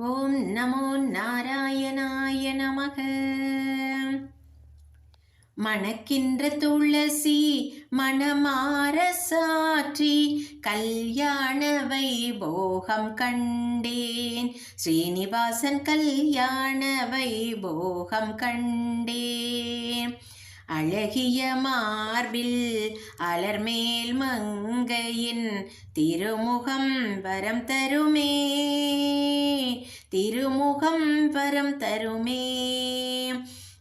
ஓம் நமோ நாராயணாய நமக. மணக்கின்ற துளசி மணமார சாற்றி கல்யாண வைபோகம் கண்டேன். ஸ்ரீனிவாசன் கல்யாண வைபோகம் கண்டேன். அழகிய மார்பில் அலர்மேல் மங்கையின் திருமுகம் வரம் தருமே. திருமுகம் வரம் தருமே.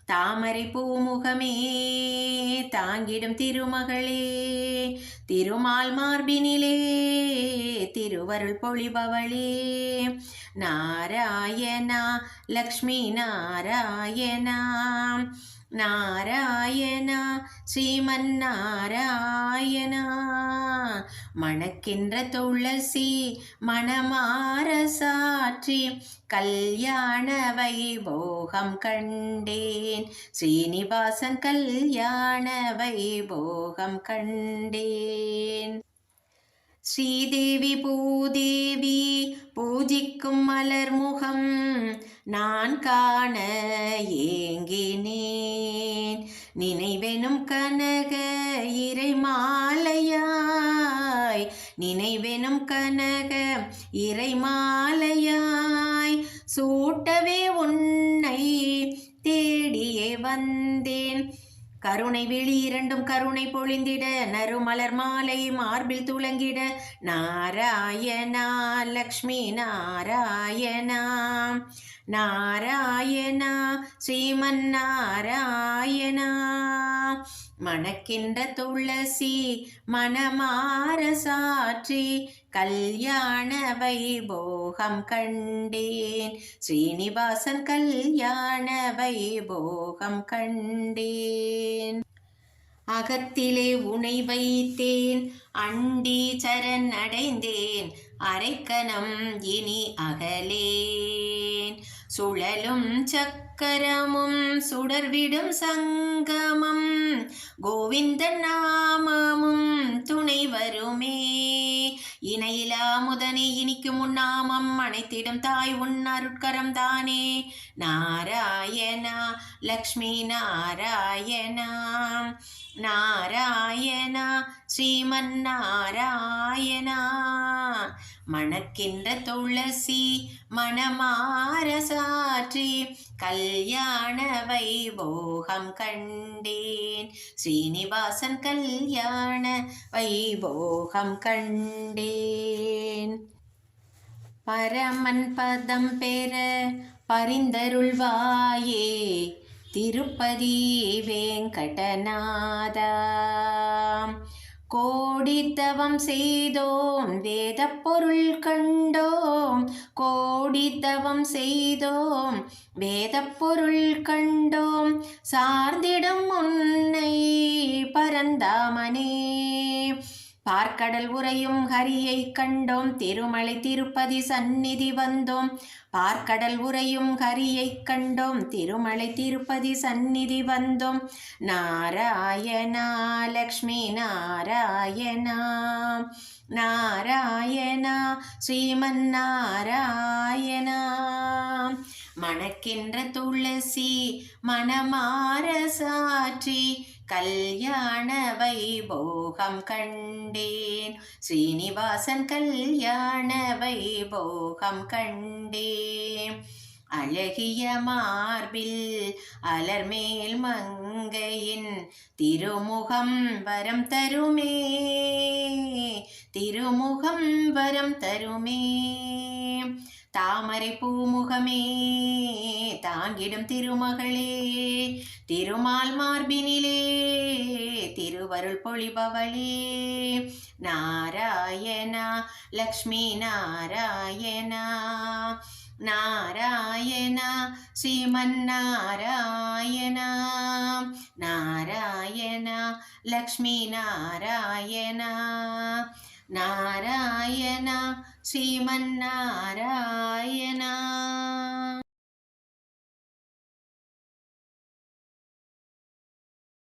தாமரை பூமுகமே தாங்கிடும் திருமகளே. திருமால் மார்பினிலே திருவருள் பொழிபவளே. நாராயணா லக்ஷ்மி நாராயணா. நாராயணா ஸ்ரீமன் நாராயணா மணக்கின்ற துளசி மணமார சாற்றி கல்யாண வைபோகம் கண்டேன் ஸ்ரீனிவாசன் கல்யாண வைபோகம் கண்டேன் ஸ்ரீதேவி பூதேவி பூஜிக்கும் மலர் முகம் நான் காண ஏங்கினேன். நினைவெனும் கனக இறை மாலையாய் நினைவெனும் கனக இறை மாலையாய் சூட்டவே உன்னை தேடியே வந்தேன். கருணை விழி இரண்டும் கருணை பொழிந்திட நறுமலர் மாலை மார்பில் துளங்கிட. நாராயணா லக்ஷ்மி நாராயணா நாராயணா ஸ்ரீமன் நாராயணா. மணக்கின்ற துளசி மணமார சாற்றி கல்யாண வைபோகம் கண்டேன். ஸ்ரீனிவாசன் கல்யாண வைபோகம் கண்டேன். அகத்திலே உனை வைத்தேன் அண்டி சரண் அடைந்தேன் அரைக்கணம் இனி அகலேன். சுழலும் சக்கரமும் சுடர்விடும் சங்கமம். கோவிந்த நாமமும் துணை வருமே. இணையிலா முதனே இனிக்கும் உன்னாமம் அனைத்திடம் தாய் உன் அருட்கரம் தானே. நாராயணா லக்ஷ்மி நாராயணா. நாராயணா ஸ்ரீமன் நாராயணா. மணக்கின்ற துளசி மணமார சாற்றி கல்யாண வைபோகம் கண்டேன். ஸ்ரீனிவாசன் கல்யாண வைபோகம் கண்டேன். பரமன் பதம் பெற பரிந்தருள்வாயே திருப்பதி வேங்கடநாதா. கோடித்தவம் செய்தோம் வேத பொருள் கண்டோம். கோடித்தவம் செய்தோம் வேத பொருள் கண்டோம். சார்ந்திடும் உன்னை பரந்தாமனே பார்க்கடல் உரையும் ஹரியை கண்டோம் திருமலை திருப்பதி சந்நிதி வந்தோம். பார்க்கடல் உரையும் ஹரியை கண்டோம் திருமலை திருப்பதி சந்நிதி வந்தோம். நாராயணா லக்ஷ்மி நாராயணா நாராயணா ஸ்ரீமன் நாராயணா. மணக்கின்ற துளசி மணமார சாற்றி கல்யாண வைபோகம் கண்டேன். ஸ்ரீனிவாசன் கல்யாண வைபோகம் கண்டேன். அழகிய மார்பில் அலர்மேல் மங்கையின் திருமுகம் வரம் தருமே. திருமுகம் வரம் தருமே. தாமரை பூமுகமே தாங்கிடும் திருமகளே திருமால் மார்பினிலே திருவருள் பொழிபவளே. நாராயணா லக்ஷ்மி நாராயணா நாராயணா ஸ்ரீமன் நாராயணா நாராயணா லக்ஷ்மி நாராயணா. நாராயண ஸ்ரீமன்னாராயணா